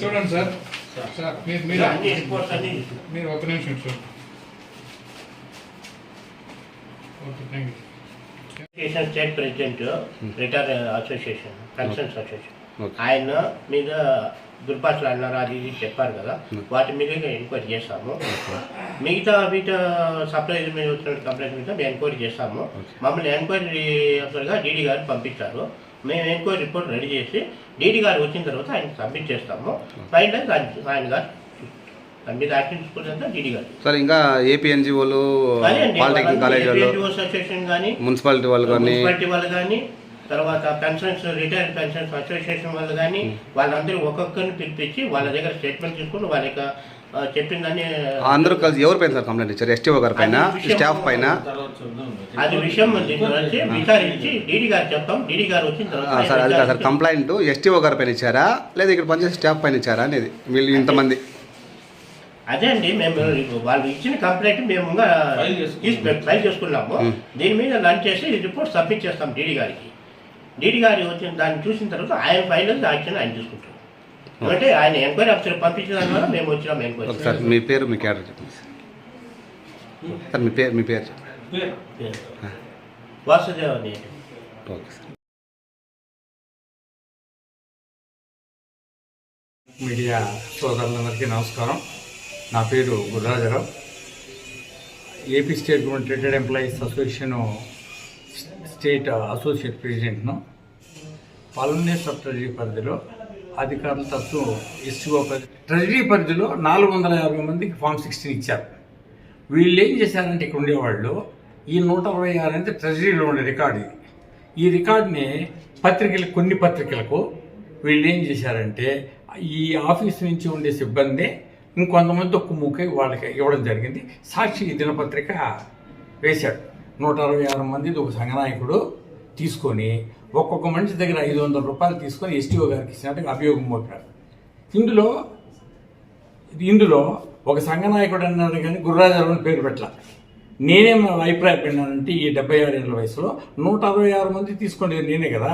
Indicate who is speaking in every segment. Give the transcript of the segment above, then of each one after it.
Speaker 1: చూడండి sir. Sir. మీరు మీరు మీరు ఒక నిమిషం sir okay thank you
Speaker 2: state president retire association concerns association. ఆయన మీద దుర్భాషలు అన్నారు అది ఇది చెప్పారు కదా. వాటి మీద ఎంక్వైరీ చేస్తాము. మిగతా మిగతా సప్లైజ్ మీద వచ్చిన కంప్లైంట్ మీద మేము ఎంక్వైరీ చేస్తాము. మమ్మల్ని ఎంక్వైరీ అసలుగా డీడీ గారు పంపించారు. మేము ఎంక్వైరీ రిపోర్ట్ రెడీ చేసి డీడీ గారు వచ్చిన తర్వాత ఆయన సబ్మిట్ చేస్తాము. ఫైనల్ ఆయన గారు
Speaker 3: సార్ ఇంకా ఏపీ ఎన్జిఓలు పాలిటెక్నిక్ కాలేజ్ వాళ్ళు మున్సిపాలిటీ వాళ్ళు కానీ
Speaker 2: మున్సిపాలిటీ వాళ్ళు కానీ తర్వాత పెన్షన్స్ రిటైర్డ్ పెన్షన్స్ అసోసియేషన్ వాళ్ళు కానీ వాళ్ళందరూ ఒక్కొక్కరిని పిలిపించి వాళ్ళ దగ్గర స్టేట్మెంట్ తీసుకుని వాళ్ళ యొక్క చెప్పిందని
Speaker 3: అందరూ కలిసి ఎవరి పైన సార్ కంప్లైంట్ ఇచ్చారు? ఎస్టీఓ గారి పైన స్టాఫ్ పైన?
Speaker 2: అది విషయం విచారించి డీడీ గారు చెప్తాం. డీడీ గారు వచ్చిన తర్వాత
Speaker 3: సార్ అది సార్ కంప్లైంట్ ఎస్టీఓ గారి పైన ఇచ్చారా? లేదా ఇక్కడ పనిచేసే స్టాఫ్ పైన ఇచ్చారా అనేది? వీళ్ళు ఇంతమంది.
Speaker 2: అదే అండి మేము వాళ్ళు ఇచ్చిన కంప్లైంట్ మేము
Speaker 4: ఫైల్ చేసుకున్నాము.
Speaker 2: దీని మీద లంచ్ చేసి రిపోర్ట్ సబ్మిట్ చేస్తాం డీడీ గారికి. డీడీ గారి వచ్చిన దాన్ని చూసిన తర్వాత ఆయన ఫైనల్ యాక్షన్ ఆయన తీసుకుంటారు అంటే ఆయన ఎంక్వైరీ ఆఫీసర్ పంపించిన దాని వల్ల మేము వచ్చినాం ఎంక్వైరీ
Speaker 3: ఒకసారి మీ పేరు మీ క్యాడర్ చెప్పండి సార్. సార్ మీ పేరు మీ పేరు చెప్పండి.
Speaker 2: వాసుదేవ్ అని
Speaker 3: ఓకే సార్.
Speaker 5: మీడియా సోదరులందరికీ నమస్కారం. నా పేరు Gurrajarao. AP state government retired employees association state associate ప్రెసిడెంట్ను పాలనేశ్వర ట్రెజరీ పరిధిలో అధికారులు తత్వం ఎస్టీఓ ట్రెజరీ పరిధిలో నాలుగు వందల యాభై మందికి ఫామ్ సిక్స్టీన్ ఇచ్చారు. వీళ్ళు ఏం చేశారంటే ఇక్కడ ఉండేవాళ్ళు ఈ నూట అరవై ఆరు అంటే ట్రెజరీలో ఉండే రికార్డు. ఇది ఈ రికార్డుని పత్రికలు కొన్ని పత్రికలకు వీళ్ళు ఏం చేశారంటే ఈ ఆఫీస్ నుంచి ఉండే సిబ్బంది ఇంకొంతమంది ఒక్క ముక్కై వాళ్ళకి ఇవ్వడం జరిగింది. సాక్షి దినపత్రిక వేశాడు నూట అరవై ఆరు మంది ఒక సంఘనాయకుడు తీసుకొని ఒక్కొక్క మనిషి దగ్గర ఐదు వందల రూపాయలు తీసుకొని ఎస్టీఓ గారికి ఇచ్చినట్టుగా అభియోగం మోపాడు ఇందులో ఇందులో ఒక సంఘనాయకుడు అన్నాడు కానీ గుర్రాజారావు అని పేరు పెట్టాల. నేనేం అభిప్రాయపడినానంటే ఈ డెబ్బై ఆరు ఏళ్ళ వయసులో నూట అరవై ఆరు మంది తీసుకునేది నేనే కదా.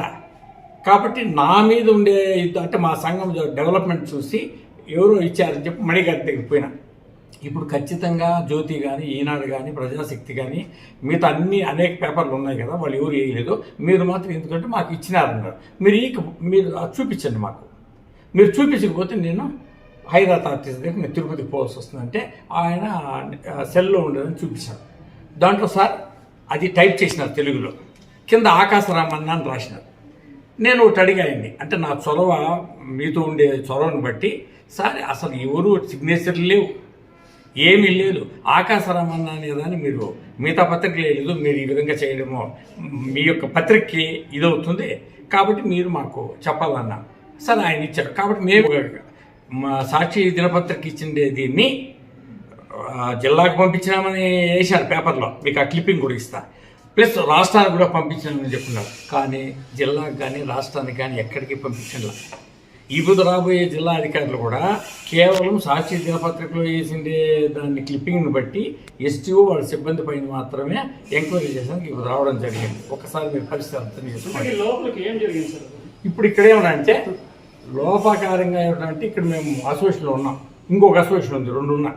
Speaker 5: కాబట్టి నా మీద ఉండే ఇది అంటే మా సంఘం డెవలప్మెంట్ చూసి ఎవరో ఇచ్చారని చెప్పి మణిగారి దగ్గరికి పోయినా. ఇప్పుడు ఖచ్చితంగా జ్యోతి కానీ ఈనాడు కానీ ప్రజాశక్తి కానీ మిగతా అన్ని అనేక పేపర్లు ఉన్నాయి కదా వాళ్ళు ఎవరు వేయలేదు. మీరు మాత్రం ఎందుకంటే మాకు ఇచ్చినారన్నారు. మీరు ఈ మీరు చూపించండి మాకు. మీరు చూపించకపోతే నేను హైదరాబాద్ ఆర్టిస్ట్ దగ్గర నేను తిరుపతికి పోవాల్సి వస్తుందంటే ఆయన సెల్లో ఉండేదని చూపించాను దాంట్లో సార్ అది టైప్ చేసినారు తెలుగులో. కింద ఆకాశరామన్న అని రాసినారు. నేను ఒకటి అడిగాయండి అంటే నా చొరవ మీతో ఉండే చొరవను బట్టి సార్ అసలు ఎవరు సిగ్నేచర్లు లేవు. ఏమీ లేదు. ఆకాశరామన్న అనేదాన్ని మీరు మిగతా పత్రికలు లేదు మీరు ఈ విధంగా చేయడము మీ యొక్క పత్రికకి ఇదవుతుంది. కాబట్టి మీరు మాకు చెప్పాలన్నా సరే ఆయన ఇచ్చారు. కాబట్టి మేము మా సాక్షి దినపత్రిక ఇచ్చిండే దీన్ని జిల్లాకు పంపించినామని వేశారు పేపర్లో. మీకు ఆ క్లిప్పింగ్ కూడా ఇస్తా. ప్లస్ రాష్ట్రానికి కూడా పంపించామని చెప్తున్నారు కానీ జిల్లాకు కానీ రాష్ట్రానికి కానీ ఎక్కడికి పంపించలే ఇప్పుడు రాబోయే జిల్లా అధికారులు కూడా కేవలం సాక్షి దినపత్రికలో వేసిండే దాన్ని క్లిప్పింగ్ని బట్టి ఎస్టీఓ వాళ్ళ సిబ్బంది పైన మాత్రమే ఎంక్వైరీ చేయడానికి ఇప్పుడు రావడం జరిగింది. ఒకసారి మీరు పరిస్థితి అర్థం చేసుకోండి.
Speaker 1: లోపలికి ఏం జరిగింది సార్?
Speaker 5: ఇప్పుడు ఇక్కడ ఏమన్నా లోపాకారంగా ఏమిటంటే ఇక్కడ మేము అసోసియేషన్లో ఉన్నాం. ఇంకొక అసోసియేషన్ ఉంది రెండు ఉన్నాయి.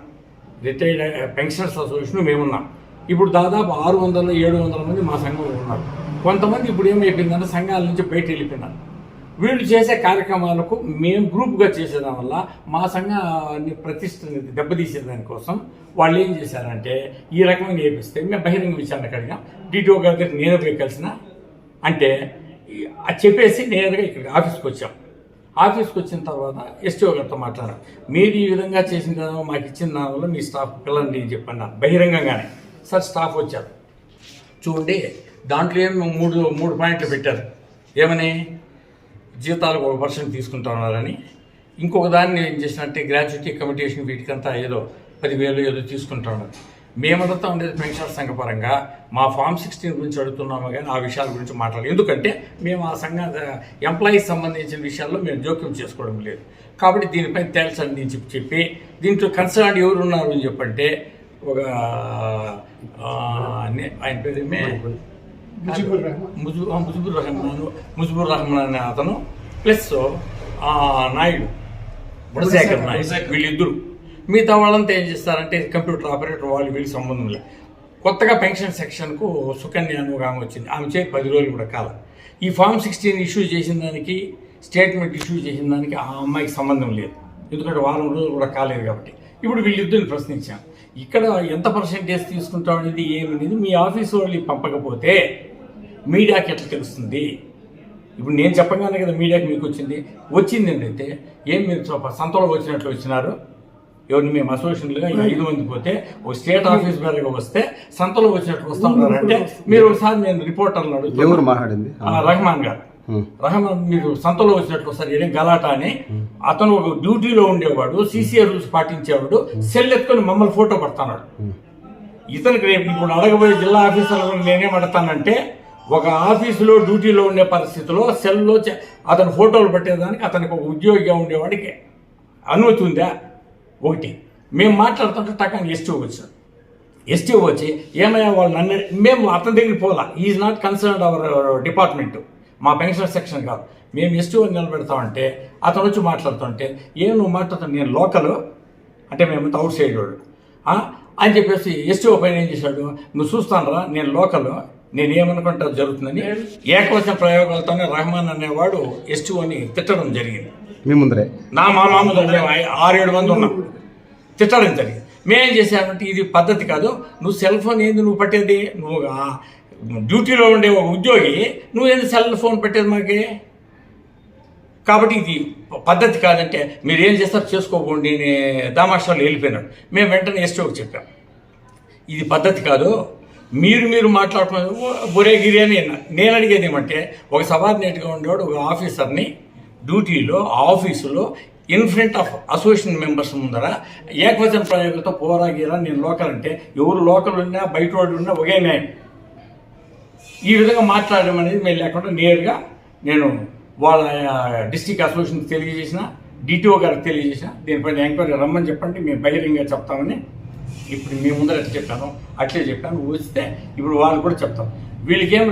Speaker 5: రిటైర్డ్ పెన్షనర్స్ అసోసియేషన్ మేమున్నాం ఇప్పుడు దాదాపు ఆరు వందల ఏడు వందల మంది మా సంఘంలో ఉన్నారు. కొంతమంది ఇప్పుడు ఏమైపోయిందంటే సంఘాల నుంచి బయట వెళ్ళిపోయినారు. వీళ్ళు చేసే కార్యక్రమాలకు మేము గ్రూప్గా చేసేదాని వల్ల మా సంఘాన్ని ప్రతిష్టని దెబ్బతీసేదానికోసం వాళ్ళు ఏం చేశారంటే ఈ రకంగా చేపిస్తే మేము బహిరంగ విచారణ అడిగాం. డిటిఓ గారి దగ్గర నేను పోయి కలిసిన అంటే అది చెప్పేసి నేరుగా ఇక్కడికి ఆఫీస్కి వచ్చాం. ఆఫీస్కి వచ్చిన తర్వాత ఎస్టీఓ గారితో మాట్లాడారు మీరు ఈ విధంగా చేసిన కదా మాకు ఇచ్చిన దాని వల్ల మీ స్టాఫ్ పిల్లల్ని నేను చెప్పాను బహిరంగంగానే. సార్ స్టాఫ్ వచ్చారు. చూడండి దాంట్లో ఏమి మూడు మూడు పాయింట్లు పెట్టారు. ఏమని? జీతాలు ఒక పర్సెంట్ తీసుకుంటున్నారని ఇంకొక దాన్ని ఏం చేసినట్టే గ్రాడ్యుటీ కమిటేషన్ వీటికంతా ఏదో పదివేలు ఏదో తీసుకుంటున్నారు మేము ఉండేది పెన్షన్ సంఘ పరంగా మా ఫామ్ సిక్స్టీన్ గురించి అడుగుతున్నాము కానీ ఆ విషయాల గురించి మాట్లాడాలి ఎందుకంటే మేము ఆ సంఘ ఎంప్లాయీస్ సంబంధించిన విషయాల్లో మేము జోక్యం చేసుకోవడం లేదు. కాబట్టి దీనిపై తేల్చండి అని చెప్పి చెప్పి దీంట్లో కన్సర్న్ ఎవరు ఉన్నారు అని చెప్పంటే ఒక ఆయన పేరు
Speaker 1: ముజిబుర్ రహమాన్.
Speaker 5: ముజిబుర్ రహమాన్ ముజిబుర్ రహమాన్ అనే అతను ప్లస్ ఆ, నాయుడు బుడశేఖర్ నాయుడు వీళ్ళిద్దరు. మిగతా వాళ్ళంతా ఏం చేస్తారంటే కంప్యూటర్ ఆపరేటర్ వాళ్ళు వీళ్ళకి సంబంధం లేదు. కొత్తగా పెన్షన్ సెక్షన్కు సుకన్య అని ఒక ఆమె వచ్చింది. ఆమె చేరి పది రోజులు కూడా కాల. ఈ ఫామ్ సిక్స్టీన్ ఇష్యూ చేసిన దానికి స్టేట్మెంట్ ఇష్యూ చేసిన దానికి ఆ అమ్మాయికి సంబంధం లేదు. ఎందుకంటే వారం రోజులు కూడా కాలేదు కాబట్టి. ఇప్పుడు వీళ్ళిద్దరిని ప్రశ్నించాం. ఇక్కడ ఎంత పర్సెంటేజ్ తీసుకుంటాం అనేది ఏమనేది మీ ఆఫీస్ వాళ్ళు పంపకపోతే మీడియాకి ఎట్లా తెలుస్తుంది? ఇప్పుడు నేను చెప్పగానే కదా మీడియాకి మీకు వచ్చింది. వచ్చింది ఏంటంటే ఏం మీరు సంతలో వచ్చినట్లు వచ్చినారు? ఎవరిని మేము అసోసియేషన్లుగా ఐదు మంది పోతే ఒక స్టేట్ ఆఫీస్ మీదగా వస్తే సంతలో వచ్చినట్లు వస్తా ఉన్నారంటే మీరు ఒకసారి నేను రిపోర్టర్లు అడుగుతాను
Speaker 3: మాట్లాడింది?
Speaker 5: రహమాన్ గారు.
Speaker 3: ఉం.
Speaker 5: రహమాన్ మీరు సంతలో వచ్చినట్లు వస్తారు ఏం గలాట అని. అతను ఒక డ్యూటీలో ఉండేవాడు సీసీఆర్ రూల్స్ పాటించేవాడు. సెల్ ఎత్తుకొని మమ్మల్ని ఫోటో పడుతున్నాడు. ఇతనికి రేపు ఇప్పుడు అడగబోయే జిల్లా ఆఫీసర్లు నేనేం అడతానంటే ఒక ఆఫీసులో డ్యూటీలో ఉండే పరిస్థితిలో సెల్లో చే- అతను ఫోటోలు పెట్టేదానికి అతనికి ఒక ఉద్యోగిగా ఉండేవాడికి అనుమతి ఉందా? ఒకటి. మేము మాట్లాడుతుంటే టకాన్ని ఎస్టీ వచ్చారు ఎస్టీ వచ్చి ఏమయ్యా వాళ్ళు నన్ను మేము అతని దగ్గరికి పోలా is not concerned our department మా పెన్షన్ సెక్షన్ కాదు. మేము ఎస్టీ అని నిలబెడతామంటే అతను వచ్చి మాట్లాడుతుంటే ఏం నువ్వు మాట్లాడుతాను నేను లోకల్. అంటే మేము అవుట్ సైడ్ వాడు. అని చెప్పేసి ఎస్టీ పైన ఏం చేశాడు? నువ్వు చూస్తానరా నేను లోకల్. నేను ఏమనుకుంటే అది జరుగుతుందని ఏకవచన ప్రయోగాలతోనే రహమాన్ అనేవాడు ఎస్టీ అని తిట్టడం జరిగింది.
Speaker 3: మీ ముందరే.
Speaker 5: నా మా మామూలు ఆరు ఏడు మంది ఉన్నాం. తిట్టడం జరిగింది. మేమేం చేసామంటే ఇది పద్ధతి కాదు. నువ్వు సెల్ ఫోన్ ఏంది? నువ్వు పట్టేది? నువ్వు డ్యూటీలో ఉండే ఒక ఉద్యోగి. నువ్వు ఏంది సెల్ ఫోన్ పెట్టేది మాకి? కాబట్టి ఇది పద్ధతి కాదంటే మీరు ఏం చేస్తారు చేసుకోకండి. దామాషాలు వెళ్ళిపోయినాడు. మేము వెంటనే ఎస్టోకి చెప్పాం. ఇది పద్ధతి కాదు. మీరు మీరు మాట్లాడుకున్నారు బురేగిరి అని నేను అడిగేది ఏమంటే ఒక సబార్డినేట్గా ఉండేవాడు ఒక ఆఫీసర్ని డ్యూటీలో ఆఫీసులో in front of association members ముందర ఏకవచన ప్రయోగంతో పోరాగీరా నేను లోకల్ అంటే ఎవరు లోకల్ ఉన్నా బయట వాళ్ళు ఉన్నా ఒకే న్యాయం. ఈ విధంగా మాట్లాడడం అనేది మేము లేకుండా నేరుగా నేను వాళ్ళ డిస్టిక్ అసోసియేషన్కి తెలియజేసిన డిటిఓ గారికి తెలియజేసిన దీనిపైన ఎంక్వైరీ రమ్మని చెప్పండి మేము బహిరంగంగా చెప్తామని ఇప్పుడు మీ ముందర ఎట్లా చెప్పాను అట్లే చెప్పాను. వస్తే ఇప్పుడు వాళ్ళు కూడా చెప్తాం వీళ్ళకి ఏం